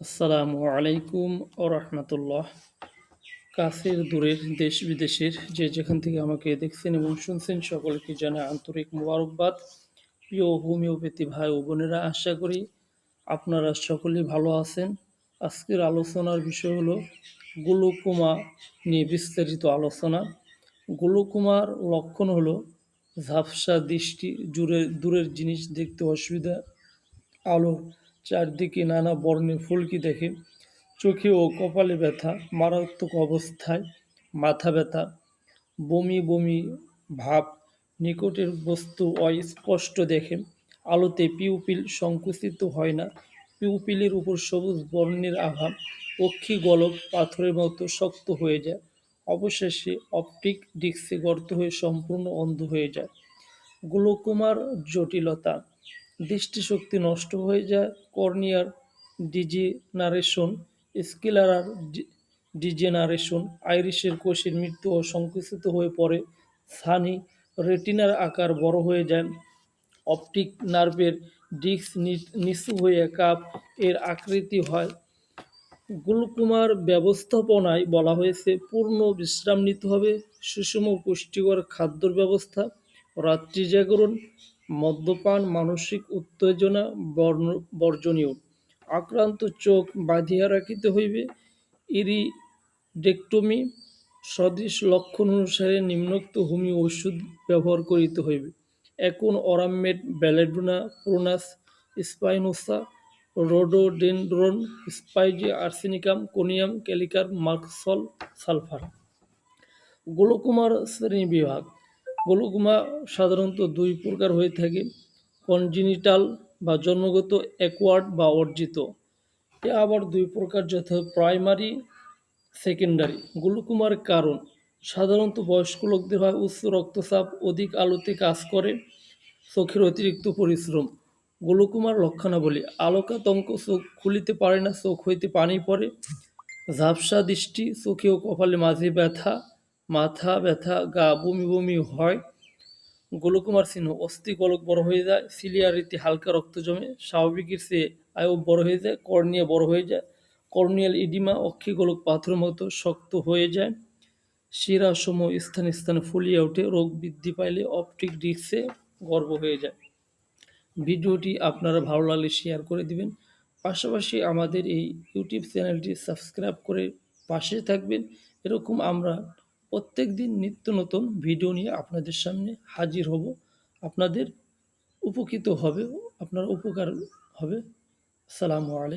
আসসালামু আলাইকুম ও রহমতুল্লাহ কাছের দূরের দেশ বিদেশের যে যেখান থেকে আমাকে দেখছেন এবং শুনছেন, সকলকে জানা আন্তরিক মোবারকবাদ। প্রিয় হোমিওপ্যাথি ভাই ও বোনেরা, আশা করি আপনারা সকলেই ভালো আছেন। আজকের আলোচনার বিষয় হলো গ্লুকোমা নিয়ে বিস্তারিত আলোচনা। গ্লুকোমার লক্ষণ হলো ঝাপসা দৃষ্টি, জুড়ে দূরের জিনিস দেখতে অসুবিধা, আলো চারদিকে নানা বর্ণের ফুলকি দেখে চোখে ও কপালে ব্যথা, মারাত্মক অবস্থায় মাথা ব্যথা, বমি বমি ভাব, নিকটের বস্তু অস্পষ্ট দেখে আলোতে পিউপিল সংকুচিত হয় না। পিউপিলের উপর সবুজ বর্ণের আভা অক্ষি গলক পাথরের মতো শক্ত হয়ে যায়। অবশেষে অপটিক ডিস্কে গর্ত হয়ে সম্পূর্ণ অন্ধ হয়ে যায়। গ্লোকোমার জটিলতা দৃষ্টিশক্তি নষ্ট হয়ে যায়। কর্নিয়ার ডিজেনারেশন স্কেলারার ডিজেনারেশন, আইরিশের কোষের মৃত্যু ও সংকুচিত হয়ে পড়ে। সানি রেটিনার আকার বড় হয়ে যায়। অপটিক নার্ভের ডিস্ক নিচু হয়ে কাপ এর আকৃতি হয়। গ্লুকোমার ব্যবস্থাপনায় বলা হয়েছে, পূর্ণ বিশ্রাম নিতে হবে। সুষম পুষ্টিকর খাদ্যর ব্যবস্থা। রাত্রি জাগরণ মদ্যপান, মানসিক উত্তেজনা বর্জনীয়। আক্রান্ত চোখ বাঁধিয়া রাখিতে হইবে। ইরিডেক্টমি, সদৃশ লক্ষণ অনুসারে নিম্নোক্ত হোমিও ওষুধ ব্যবহার করিতে হইবে। এখন aurum met belladonna prunus spinosa, rhododendron, spigelia, arsenicum, conium, kali carb, merc sol, sulphur. গোলকুমার শ্রেণি বিভাগ গ্লোকোমা সাধারণত দুই প্রকার হয়ে থাকে কনজিনিটাল বা জন্মগত অ্যাকোয়ার্ড বা অর্জিত। এ আবার দুই প্রকার, যথা প্রাইমারি সেকেন্ডারি গ্লুকোমার কারণ, সাধারণত বয়স্ক লোকদের হয় উচ্চ রক্তচাপ, অধিক আলোতে কাজ করে, চোখের অতিরিক্ত পরিশ্রম। গ্লুকোমার লক্ষণাবলী, আলোকাতঙ্ক চোখ খুলিতে পারে না, চোখ হইতে পানি পড়ে, ঝাপসা দৃষ্টি, চোখে ও কপালে মাঝে ব্যথা মাথা ব্যথা, গা বমি বমি হয়। গোলকুমার চিহ্ন অস্থি গোলক বড় হয়ে যায় সিলিয়ারিতে হালকা রক্ত জমে। স্বাভাবিকের চেয়ে আয়ু বড় হয়ে যায়, কর্নিয়া বড় হয়ে যায়। কর্নিয়াল ইডিমা অক্ষি গোলক পাথরের মতো শক্ত হয়ে যায়। শিরা সম স্থানে স্থানে ফুলিয়ে ওঠে, রোগ বৃদ্ধি পাইলে অপটিক ডিস্কে গর্ব হয়ে যায়। ভিডিওটি আপনারা ভালো লাগলে শেয়ার করে দিবেন। পাশাপাশি আমাদের এই ইউটিউব চ্যানেলটি সাবস্ক্রাইব করে পাশে থাকবেন। এরকম আমরা প্রত্যেক দিন নিত্য নতুন ভিডিও নিয়ে আপনাদের সামনে হাজির হব। আপনাদের উপকৃত হবে, আপনার উপকার হবে। সালামু আলাইকুম।